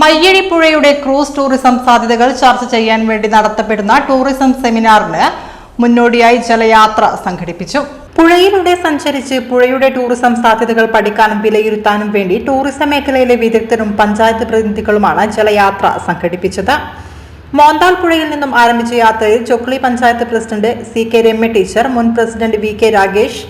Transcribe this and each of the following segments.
മയ്യഴിപ്പുഴയുടെ cruise tourism സാധ്യതകൾ ചർച്ച ചെയ്യാൻ വേണ്ടി നടത്തപ്പെടുന്ന ടൂറിസം സെമിനാറിന് മുന്നോടിയായി ജലയാത്ര സംഘടിപ്പിച്ചു. പുഴയിലൂടെ സഞ്ചരിച്ച് പുഴയുടെ ടൂറിസം സാധ്യതകൾ പഠിക്കാനും വിലയിരുത്താനും വേണ്ടി ടൂറിസം മേഖലയിലെ വിദഗ്ധരും പഞ്ചായത്ത് പ്രതിനിധികളുമാണ് ജലയാത്ര സംഘടിപ്പിച്ചത്. മോന്താൽ പുഴയിൽ നിന്നും ആരംഭിച്ച യാത്രയിൽ Chokli panchayat president C K Ramya teacher മുൻ president V K Ragesh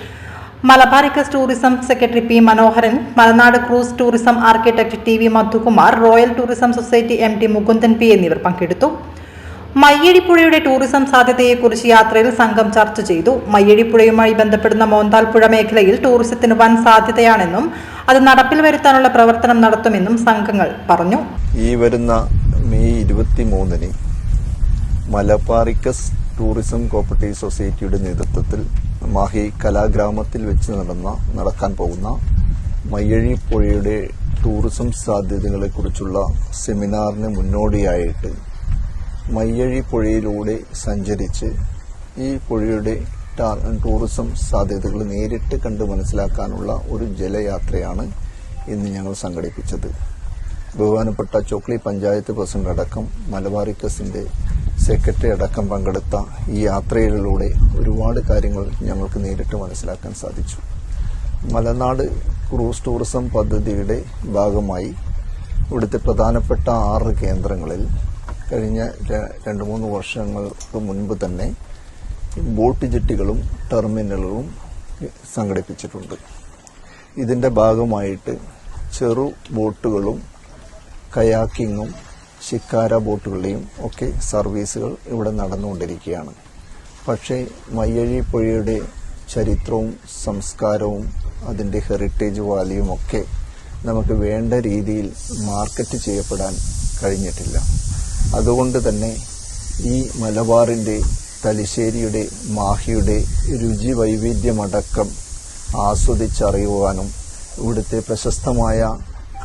Malabaricus tourism secretary P Manoharan Malanad cruise tourism architect T V Madhukumar royal tourism society M T Mukundan P എന്നിവർ പങ്കെടുത്തു. മയ്യഴിപ്പുഴയുടെ ടൂറിസം സാധ്യതയെക്കുറിച്ച് യാത്രയിൽ സംഘം ചർച്ച ചെയ്തു. മയ്യഴിപ്പുഴയുമായി ബന്ധപ്പെടുന്ന മോന്താൽപ്പുഴ മേഖലയിൽ ടൂറിസത്തിന് വൻ സാധ്യതയാണെന്നും അത് നടപ്പിൽ വരുത്താനുള്ള പ്രവർത്തനം നടത്തുമെന്നും സംഘങ്ങൾ പറഞ്ഞു. ഈ വരുന്ന മെയ് ഇരുപത്തി മൂന്നിന് മലബാറിക്കസ് ടൂറിസം കോപ്പറേറ്റീവ് സൊസൈറ്റിയുടെ നേതൃത്വത്തിൽ മാഹി കലാഗ്രാമത്തിൽ വെച്ച് നടന്ന നടക്കാൻ പോകുന്ന മയ്യഴി പുഴയുടെ ടൂറിസം സാധ്യതകളെക്കുറിച്ചുള്ള സെമിനാറിന് മുന്നോടിയായിട്ട് മയ്യഴി പുഴയിലൂടെ സഞ്ചരിച്ച് ഈ പുഴയുടെ ടൂറിസം സാധ്യതകൾ നേരിട്ട് കണ്ട് മനസ്സിലാക്കാനുള്ള ഒരു ജലയാത്രയാണ് ഇന്ന് ഞങ്ങൾ സംഘടിപ്പിച്ചത്. ബഹുമാനപ്പെട്ട ചോക്ലി പഞ്ചായത്ത് പ്രസിഡന്റ് അടക്കം മലബാറിക്കസിന്റെ സെക്രട്ടറി അടക്കം പങ്കെടുത്ത ഈ യാത്രയിലൂടെ ഒരുപാട് കാര്യങ്ങൾ ഞങ്ങൾക്ക് നേരിട്ട് മനസ്സിലാക്കാൻ സാധിച്ചു. മലനാട് ക്രൂസ് ടൂറിസം പദ്ധതിയുടെ ഭാഗമായി ഇവിടുത്തെ പ്രധാനപ്പെട്ട ആറ് കേന്ദ്രങ്ങളിൽ കഴിഞ്ഞ രണ്ട് മൂന്ന് വർഷങ്ങൾക്ക് മുൻപ് തന്നെ ബോട്ട് ജെട്ടികളും ടെർമിനലുകളും സംഘടിപ്പിച്ചിട്ടുണ്ട്. ഇതിന്റെ ഭാഗമായിട്ട് ചെറു ബോട്ടുകളും കയാക്കിങ്ങും ശിക്കാര ബോട്ടുകളുടെയും ഒക്കെ സർവീസുകൾ ഇവിടെ നടന്നുകൊണ്ടിരിക്കുകയാണ്. പക്ഷേ മയ്യഴി പുഴയുടെ ചരിത്രവും സംസ്കാരവും അതിന്റെ ഹെറിറ്റേജ് വാല്യൂവും ഒക്കെ നമുക്ക് വേണ്ട രീതിയിൽ മാർക്കറ്റ് ചെയ്യപ്പെടാൻ കഴിഞ്ഞിട്ടില്ല. അതുകൊണ്ട് തന്നെ ഈ മലബാറിന്റെ തലശ്ശേരിയുടെ മാഹിയുടെ രുചി വൈവിധ്യമടക്കം ആസ്വദിച്ചറിയുവാനും ഇവിടുത്തെ പ്രശസ്തമായ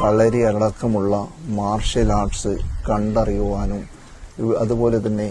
കളരി അടക്കമുള്ള മാർഷ്യൽ ആർട്സ് കണ്ടറിയുവാനും അതുപോലെ തന്നെ